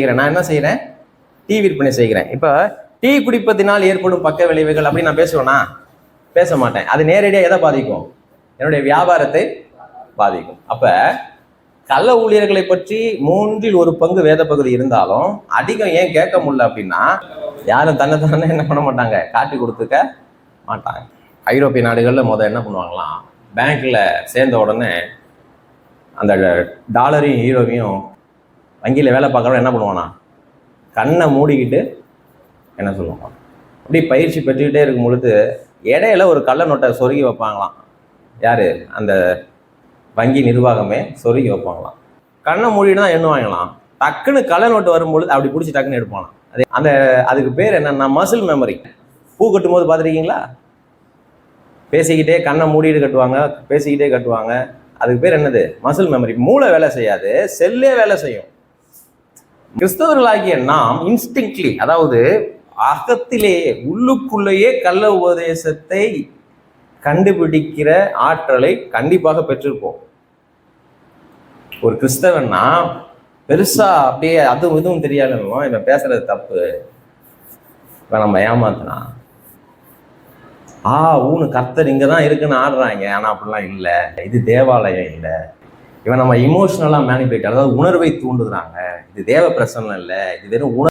செய்கிறேன். நான் என்ன செய்கிறேன் டீ விற்பனை செய்கிறேன். இப்போ டீ குடிப்பதினால் ஏற்படும் பக்க விளைவுகள் அப்படின்னு நான் பேசுவேனா? பேச மாட்டேன். அது நேரடியாக எதை பாதிக்கும்? என்னுடைய வியாபாரத்தை பாதிக்கும். அப்போ கள்ள ஊழியர்களை பற்றி மூன்றில் ஒரு பங்கு வேத பகுதி இருந்தாலும் அதிகம் ஏன் கேட்க முடியல அப்படின்னா யாரும் தன்னை தானே என்ன பண்ண மாட்டாங்க? காட்டி கொடுத்துக்க மாட்டாங்க. ஐரோப்பிய நாடுகளில் முதல் என்ன பண்ணுவாங்களாம் பேங்க்கில் சேர்ந்த உடனே அந்த டாலரையும் ஹீரோவையும் வங்கியில் வேலை பார்க்குறவன் என்ன பண்ணுவானா? கண்ணை மூடிக்கிட்டு என்ன சொல்லுவான்? அப்படி பயிற்சி பெற்றுக்கிட்டே இருக்கும் பொழுது இடையில ஒரு கள்ள நோட்டை சொருகி வைப்பாங்களாம். யார்? அந்த வங்கி நிர்வாகமே சொருகி வைப்பாங்களாம். கண்ணை மூடிட்டு தான் எண்ணுவாங்களாம். டக்குன்னு கள்ள நோட்டு வரும்பொழுது அப்படி பிடிச்சி டக்குன்னு எடுப்பாங்களாம் அது அந்த அதுக்கு பேர் என்னன்னா மசில் மெமரி பூ கட்டும் போது பார்த்துருக்கீங்களா? பேசிக்கிட்டே கண்ணை மூடிட்டு கட்டுவாங்க பேசிக்கிட்டே கட்டுவாங்க. அதுக்கு பேர் என்னது? மசில் மெமரி மூளை வேலை செய்யாது செல்லே வேலை செய்யும். கிறிஸ்தவர்களாகிய நாம் இன்ஸ்டிங்க்ட்லி அதாவது அகத்திலேயே உள்ளுக்குள்ளேயே கள்ள உபதேசத்தை கண்டுபிடிக்கிற ஆற்றலை கண்டிப்பாக பெற்றிருப்போம். ஒரு கிறிஸ்தவன்னா பெருசா அப்படியே அதுவும் இதுவும் தெரியாதவங்க இவன் பேசுறது தப்பு. இவன் நம்ம ஏமாத்தினா. ஆ ஊனு கர்த்தர் இங்கே தான் இருக்குன்னு ஆடுறாங்க. ஆனால் அப்படிலாம் இல்லை. இது தேவாலயம் இல்லை. இவன் நம்ம இமோஷனலாக மேனிபுலேட் அதாவது உணர்வை தூண்டுறாங்க. இது தேவ பிரசனம் இல்லை இது வெறும் உணர்வு